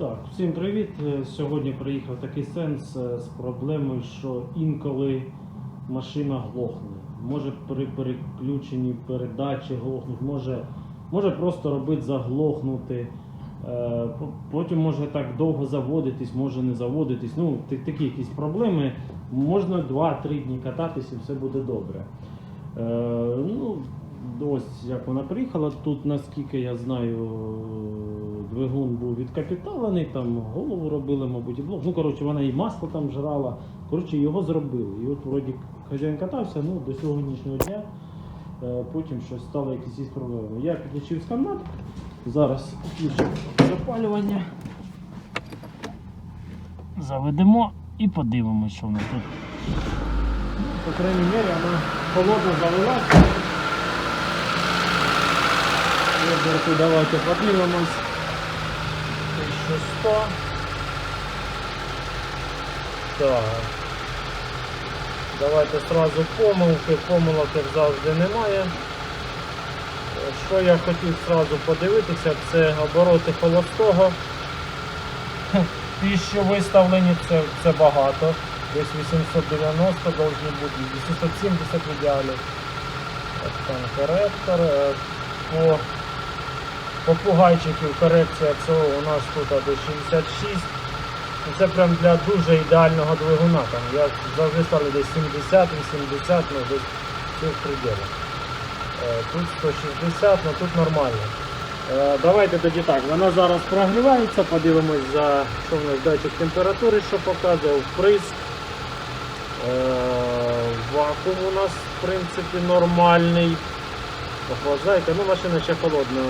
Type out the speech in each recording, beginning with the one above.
Так, всім привіт. Е, Сьогодні приїхав такий сенс е, з проблемою, що інколи машина глохне. Може при переключенні передачі глохнути, може, може просто робити заглохнути. Е, Потім може так довго заводитись, може не заводитись. Ну, такі якісь проблеми. Можна 2-3 дні кататись і все буде добре. Ну, ось як вона приїхала. Тут, наскільки я знаю, двигун був відкапіталений, там голову робили, мабуть, блок. Ну, коротше, вона і масло там жрала. Коротше, його зробили. І от вроді хазяїн катався, ну, до сьогоднішнього дня. Е, Потім щось стало якісь проблеми. Я підключив сканат. Зараз включимо запалювання. Заведемо і подивимося, що в нас тут. Ну, По крайней мере, вона холодно завелася. Виборку давайте подивимось. 1100. Так. Давайте сразу помилки. Помилок як завжди немає. Що я хотів сразу подивитися, це обороти холостого. Ті, що виставлені, це, це багато. Десь 890 должны бути, 870 в ідеалі. От там коректор. е, По попугайчиків корекція цього у нас тут до 66. Ну, Це прям для дуже ідеального двигуна. Там я завжди ставлю десь 70, 80, ну десь в цих пределах. Е, Тут 160, ну тут нормально. Е, Давайте тоді так, вона зараз прогрівається, подивимось за що в нас датчик температури, що показує, вприск. Е, Вакуум у нас в принципі нормальний. Охлаждайка, ну машина ще холодна.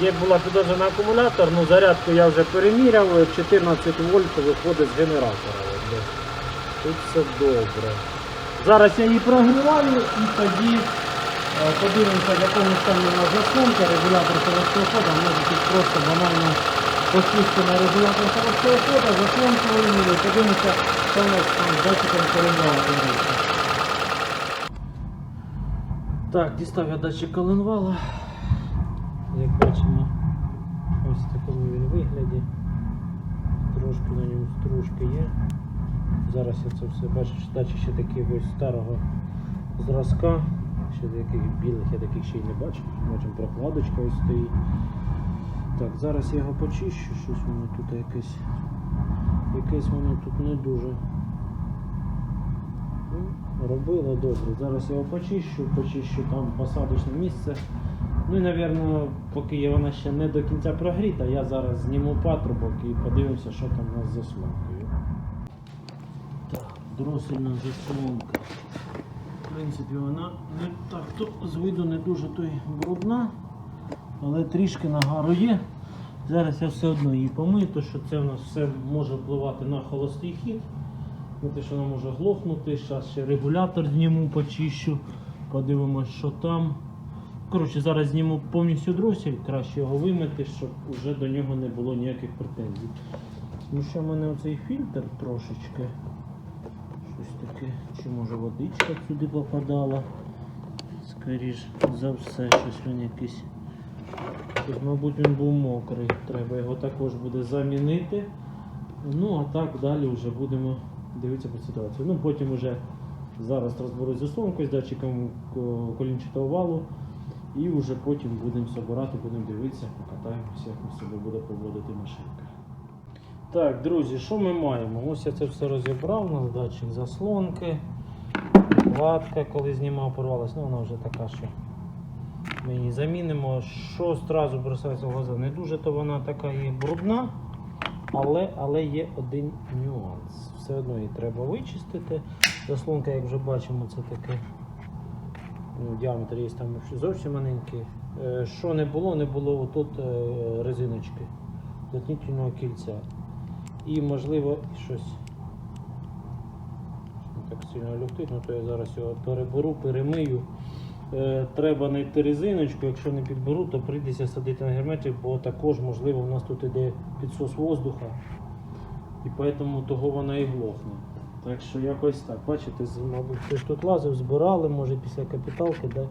Е, Є була підозра акумулятор, ну зарядку я вже переміряв, 14 вольт виходить з генератора. Тут все добре. Зараз я її прогріваю і тоді е, подивимося, в якому стані нас заслонка, регулятор холостого може тут просто банально посісти на регулятор холостого хода, заслонку виймемо, подивимося, що у нас там датчиком коленвала. Так, дістав я датчик коленвала. Як бачимо, ось в такому він вигляді. Трошки на ньому стружки є. Зараз я це все бачу, що датчик ще такий ось старого зразка. Ще таких білих я таких ще й не бачу. Бачимо прокладочка ось стоїть. Так, зараз я його почищу, щось воно тут якесь. Якесь воно тут не дуже. Ну, Робила добре. Зараз я його почищу, почищу там посадочне місце. Ну і, напевно, поки вона ще не до кінця прогріта, я зараз зніму патрубок і подивимося, що там у нас з заслонкою. Так, дросельна заслонка. В принципі, вона не так то з виду не дуже то й брудна, але трішки нагару є. Зараз я все одно її помию, тому що це у нас все може впливати на холостий хід. Ну, те, що вона може глохнути. Зараз ще регулятор зніму, почищу, подивимось, що там. Коротше, зараз зніму повністю дросель, краще його вимити, щоб вже до нього не було ніяких претензій. Тому що в мене оцей фільтр трошечки. Таке, чи може водичка сюди попадала. Скоріш за все, щось він якийсь. Тут, мабуть, він був мокрий. Треба його також буде замінити. Ну, а так далі вже будемо дивитися по ситуації. Ну, потім вже зараз розберусь з заслонкою, з датчиком колінчатого валу. І вже потім будемо збирати, будемо дивитися, покатаємося, як у себе буде поводити машинка. Так, друзі, що ми маємо? Ось я це все розібрав, у нас датчик заслонки, ватка, коли знімав, порвалась, ну вона вже така, що ми її замінимо. Що одразу бросається в глаза, не дуже то вона така є брудна, але, але є один нюанс. Все одно її треба вичистити. Заслонка, як вже бачимо, це таке ну, діаметр є там зовсім маленький. Е, Що не було, не було тут резиночки заткнітельного кільця. І можливо щось так сильно люфтить, ну то я зараз його переберу, перемию. Е, Треба знайти резиночку, якщо не підберу, то прийдеться садити на герметик, бо також можливо у нас тут іде підсос воздуха. І тому того вона і глохне. Так що якось так. Бачите, мабуть, хтось тут лазив, збирали, може після капіталки, де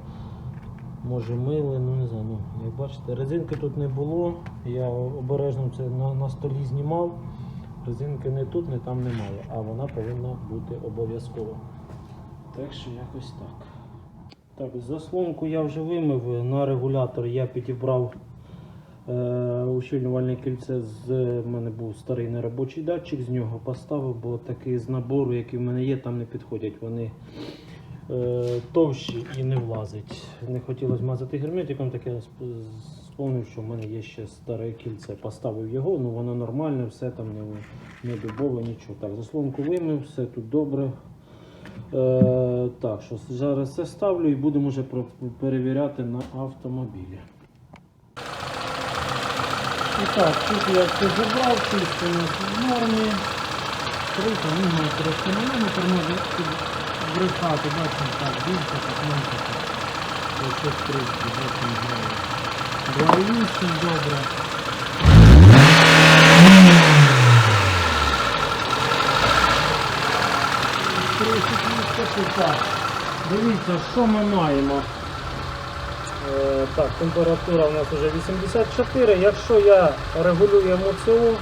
Може мили, ну не знаю. Ну, як бачите, резинки тут не було. Я обережно це на, на столі знімав. Резинки не тут, не там немає, а вона повинна бути обов'язково. Так що якось так. Так, заслонку я вже вимив. На регулятор я підібрав е, ущільнювальне кільце. З в мене був старий неробочий датчик, з нього поставив, бо такі з набору, які в мене є, там не підходять. Вони е, товщі і не влазить. Не хотілося мазати герметиком, так сп- що в мене є ще старе кільце. Поставив його, ну воно нормальне, все там не, не дубове, нічого. Так, заслонку вимив, все тут добре. Е, так, що зараз це ставлю і будемо вже перевіряти на автомобілі. І так, тут я все забрав, чисто в нормі. Крита, ну, має трошки міліметр, може брехати, бачимо, так, більше, так менше. Ось тут трішки, бачимо, грає. Вісім, добре. Дивіться, що ми маємо. Е, так, температура у нас вже 84. Якщо я регулюю МОЦО,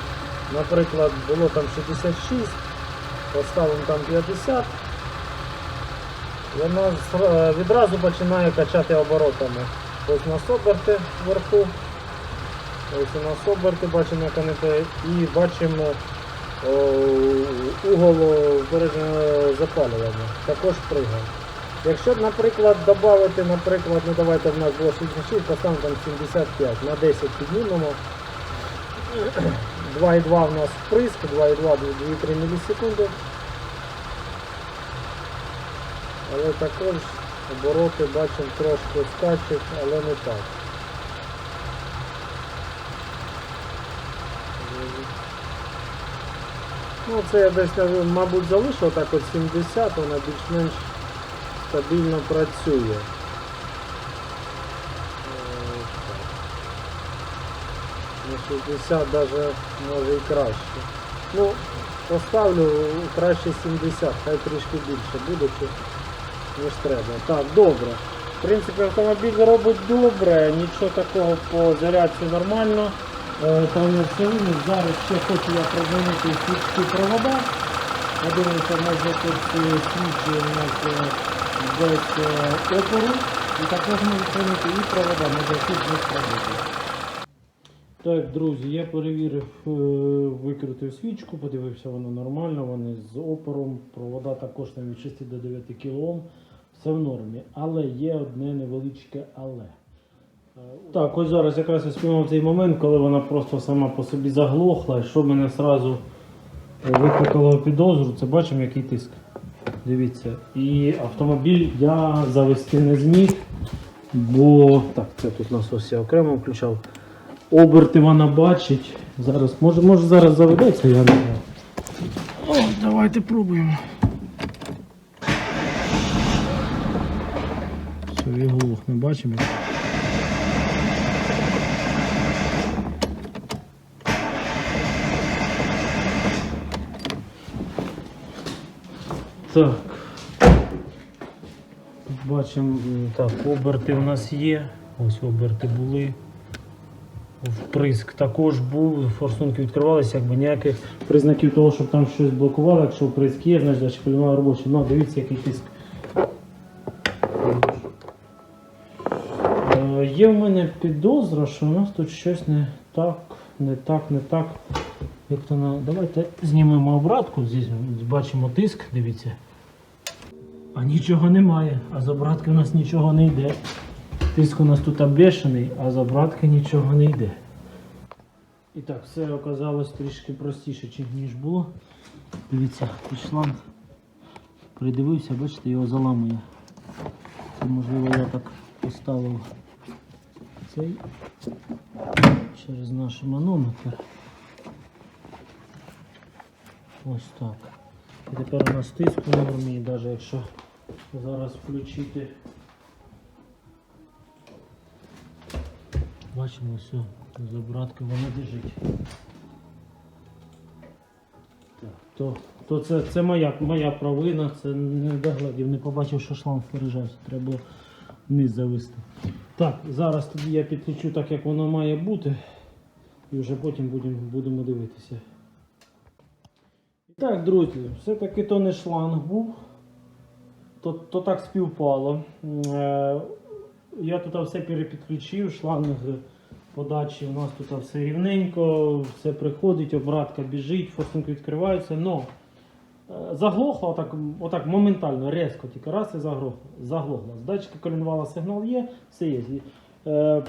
наприклад, було там 66, поставимо там 50, вона відразу починає качати оборотами. Ось у нас оберти вверху. Ось у нас оберти бачимо, як вони то- і бачимо о, угол запалювання. Також пригає. Якщо, наприклад, додати, наприклад, ну давайте в нас було 66, поставимо там 75, на 10 піднімемо. 2,2 у нас вприск, 2,2 2-3 мілісекунди. Але також обороти бачимо трошки скачуть, але не так. Ну це я десь, мабуть, залишив так от 70, вона більш-менш стабільно працює. Е. На 60 навіть може і краще. Ну, поставлю краще 70, хай трішки більше буде, ніж треба. Так, добре. В принципі, автомобіль робить добре, нічого такого по зарядці нормально. Там я все винен. Зараз ще хочу я прозвонити свічки провода. Подивимося, може тут свічі у нас без е, опору. І також можу звернути і провода, може тут без пробити. Так, друзі, я перевірив, е, викрутив свічку, подивився, воно нормально, вони з опором, провода також там від 6 до 9 кОм, все в нормі. Але є одне невеличке але. Е, Так, ось зараз якраз я спіймав цей момент, коли вона просто сама по собі заглохла, і що мене одразу викликало підозру, це бачимо, який тиск. Дивіться. І автомобіль я завести не зміг, бо так, це тут насос я окремо включав. Оберти вона бачить. Зараз, може, може зараз заведеться, я не знаю. О, давайте пробуємо. Все, і глухне, бачимо. Так. Бачимо, так, оберти у нас є. Ось оберти були. Вприск також був, форсунки відкривалися, якби ніяких признаків того, щоб там щось блокувало. Якщо вприск є, значить полімера робочий. Ну, дивіться, який тиск. Е, Є в мене підозра, що у нас тут щось не так, не так, не так. Як то на... Давайте знімемо обратку, Здесь бачимо тиск, дивіться. А нічого немає, а з обратки у нас нічого не йде. Тиск у нас тут обвішаний, а з обратки нічого не йде. І так, все оказалось трішки простіше, ніж було. Дивіться, шланг придивився, бачите, його заламує. Це можливо я так поставив цей через наш манометр. Ось так. І тепер у нас тиск в нормі, навіть якщо зараз включити. Бачимо, все, з вона біжить. То, то це, це моя, моя провина, це не доглядів, не побачив, що шланг пережався. Треба було низ завести. Так, зараз тоді я підключу так, як воно має бути. І вже потім будемо, будемо дивитися. І так, друзі, все-таки то не шланг був. То, то так співпало. Я тут все перепідключив, шланг подачі у нас тут все рівненько, все приходить, обратка біжить, форсунки відкриваються. Но е, заглохло отак, отак моментально, різко, тільки раз і заглохло. заглохло. З датчика колінвала сигнал є, все є. Е,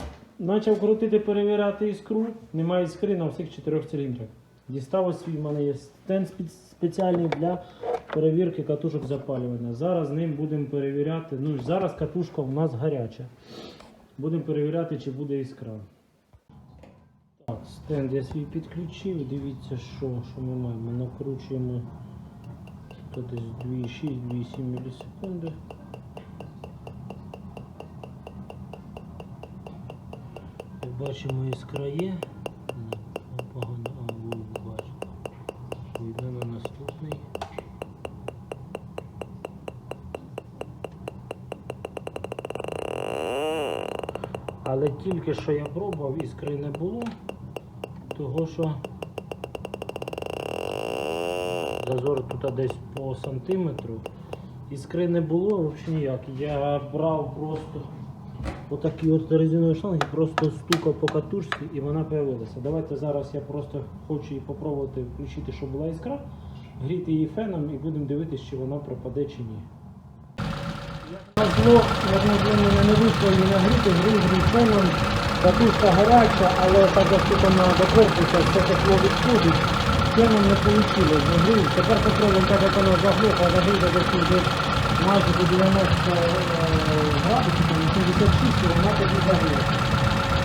Почав крутити, перевіряти іскру, немає іскри на всіх чотирьох циліндрах. Дістав ось свій в мене є стенд спеціальний для перевірки катушок запалювання. Зараз ним будемо перевіряти. Ну, зараз катушка у нас гаряча. Будемо перевіряти, чи буде іскра. Так, стенд я свій підключив. Дивіться, що, що ми маємо. Накручуємо тут десь 2,6-2,7 мілісекунди. Як бачимо, іскра є. Але тільки що я пробував, іскри не було, того що зазор тут десь по сантиметру. Іскри не було взагалі ніяк. Я брав просто отакий от резиновий шланг і просто стукав по катушці і вона появилася. Давайте зараз я просто хочу її попробувати включити, щоб була іскра, гріти її феном і будемо дивитися, чи вона пропаде чи ні. Назло, як зло мене не вийшло її нагріти, грів феном. Катушка гаряча, але так як тут вона до все тепло відходить, феном не вийшло. Нагрів. Тепер попробуємо, так як вона заглохла, нагріти десь вже майже до 90 е, градусів, 86, і вона тоді загріє.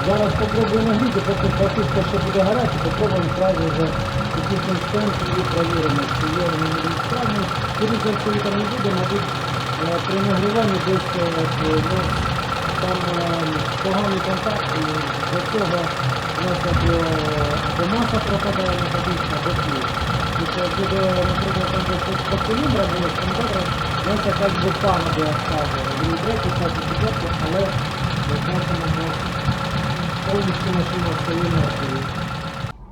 Зараз попробую нагріти, поки катушка ще буде гаряча, попробуємо одразу вже підключимо стенд і перевіримо, чи є вони не справні. Скоріше, якщо там не буде, мабуть, при нагріванні десь е, е, ну, там е, поганий контакт, і до цього у нас або, пропадає на катушка, або слід. Якщо буде, наприклад, там десь по циліндра було, то добре, у нас якась би пана була стала. Він третій, кстати, четвертий, але ми повністю машина мертвою.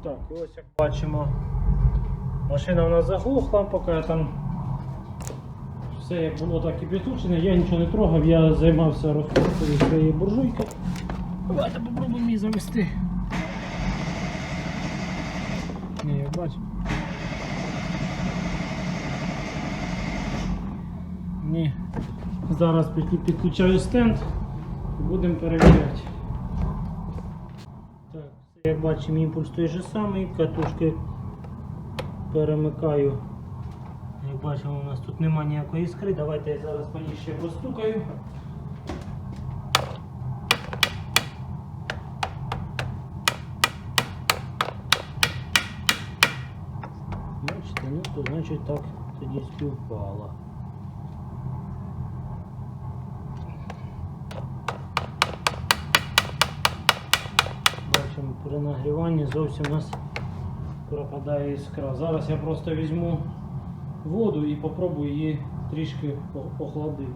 Так, і ось як бачимо, машина у нас заглухла, поки я там все як було, так і підключено. Я нічого не трогав, я займався розкруткою своєї буржуйки. Давайте попробуємо її завести. Ні, як бачимо. Ні. Зараз підключаю стенд і будемо перевіряти. Так, як бачимо, імпульс той же самий, катушки перемикаю. Як бачимо, у нас тут немає ніякої іскри. Давайте я зараз по ній ще постукаю. Бачите, ну то значить так тоді співпало. При нагріванні зовсім у нас пропадає іскра. Зараз я просто візьму воду і попробую її трішки охладити.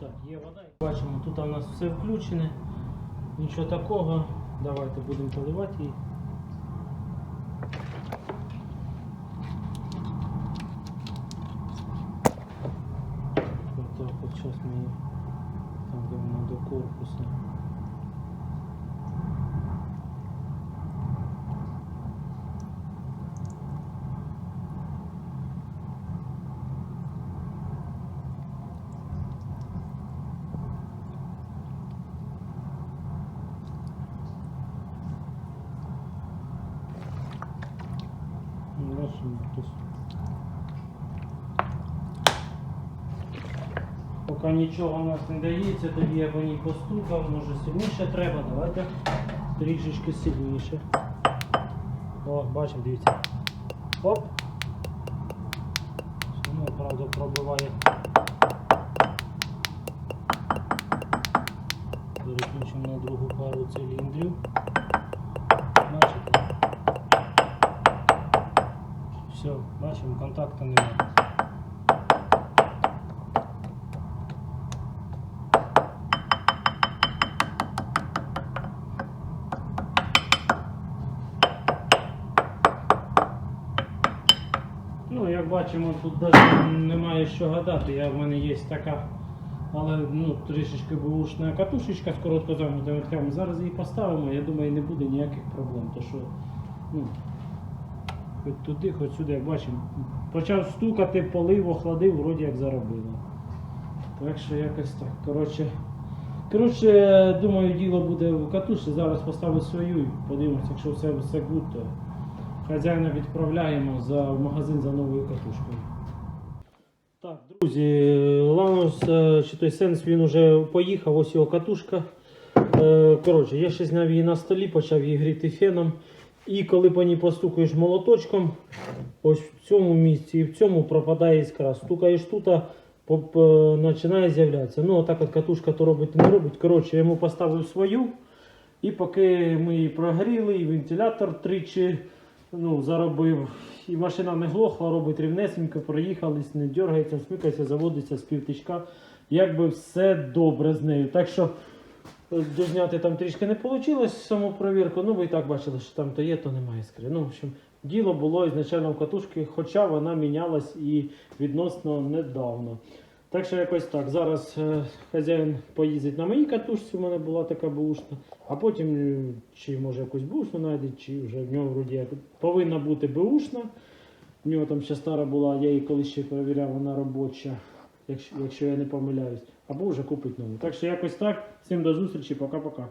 Так, є вода. Бачимо, тут у нас все включене. Нічого такого. Давайте будемо поливати її. Зараз ми там, де вона до корпусу. Ну, Бачимо, хтось. Поки нічого у нас не дається, тоді я по ній постукав, може сильніше треба, давайте трішечки сильніше. О, бачимо, дивіться. Оп! Воно, правда, пробиває. Переключимо на другу пару циліндрів. Все, бачимо, контакту немає. Ну, як бачимо, тут навіть немає що гадати, Я, в мене є така, але ну, трішечки бушна катушечка з короткозамовними тками. Зараз її поставимо, я думаю, не буде ніяких проблем. То що, ну, хоч туди, хоч сюди, як бачимо. Почав стукати, полив, охладив, вроді як заробило. Так що якось так. Коротше, коротше, думаю, діло буде в катушці. Зараз поставлю свою і подивимося, якщо все, все гуд, хазяїна відправляємо за, в магазин за новою катушкою. Так, друзі, Ланос е, чи той сенс він вже поїхав, ось його катушка. Е, Коротше, я ще зняв її на столі, почав її гріти феном. І коли по ній постукаєш молоточком, ось в цьому місці і в цьому пропадає іскра. Стукаєш тут, починає з'являтися. Ну, отак от катушка то робить не робить. Коротше, я йому поставив свою. І поки ми її прогріли, і вентилятор тричі ну, заробив, і машина не глохла, робить рівнесенько, проїхались, не дергається, смикається, заводиться з півтичка. Якби все добре з нею. Так що дозняти там трішки не вийшло саму провірку. Ну, ви і так бачили, що там то є, то немає іскри. Ну, в общем, діло було ізначально в катушці, хоча вона мінялась і відносно недавно. Так що якось так. Зараз е, хазяїн поїздить на моїй катушці, у мене була така бушна, а потім е, чи може якусь бушну знайде, чи вже в нього вроді повинна бути бушна. В нього там ще стара була, я її колись ще перевіряв, вона робоча, якщо, якщо я не помиляюсь, або вже купить нову. Так що якось так. Всім до зустрічі, пока-пока.